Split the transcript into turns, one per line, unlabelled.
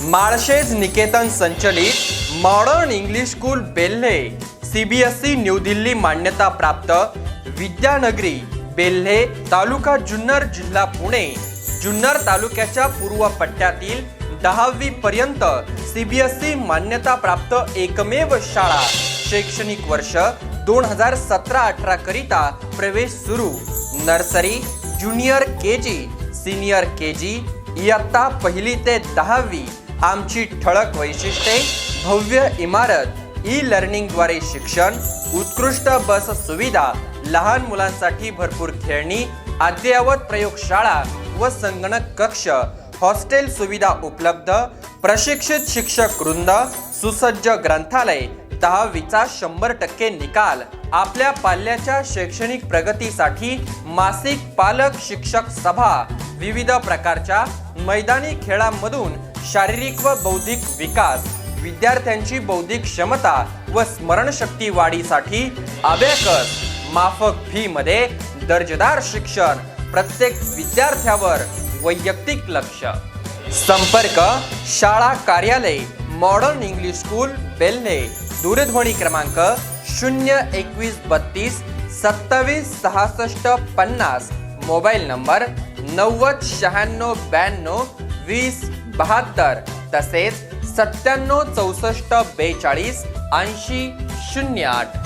माळशेज निकेतन संचलित modern English school Belhe CBSE New Delhi मान्यता प्राप्त विद्यानगरी बेल्हे तालुका जुन्नर जिल्हा पुणे. जुन्नर तालुक्याच्या पूर्व पट्ट्यातील दहावी पर्यंत सीबीएसई मान्यता प्राप्त एकमेव शाळा शैक्षणिक वर्ष दोन हजार सतरा अठरा करिता प्रवेश सुरू. Nursery junior K G senior K G इयत्ता पहिली ते दहावी आमची ठळक वैशिष्ट्ये भव्य इमारत ई लर्निंगद्वारे शिक्षण उत्कृष्ट बस सुविधा लहान मुलांसाठी भरपूर खेळणी अद्ययावत प्रयोगशाळा व संगणक कक्ष हॉस्टेल सुविधा उपलब्ध प्रशिक्षित शिक्षक वृंद सुसज्ज ग्रंथालय दहावीचा शंभर टक्के निकाल आपल्या पाल्याच्या शैक्षणिक प्रगतीसाठी मासिक पालक शिक्षक सभा विविध प्रकारच्या मैदानी खेळांमधून शारीरिक व बौद्धिक विकास विद्यार्थ्यांची बौद्धिक क्षमता व स्मरणशक्ती वाढीसाठी अबॅकस माफक फी मध्ये दर्जेदार शिक्षण प्रत्येक विद्यार्थ्यावर वैयक्तिक लक्ष. संपर्क शाळा कार्यालय मॉडर्न इंग्लिश स्कूल बेल्हे दूरध्वनी क्रमांक शून्य एकवीस बत्तीस सत्तावीस सहासष्ट पन्नास मोबाईल नंबर नव्वद शहाण्णव ब्याण्णव वीस बहात्तर तसेच सत्त्याण्णव चौसष्ट बेचाळीस ऐंशी शून्य आठ.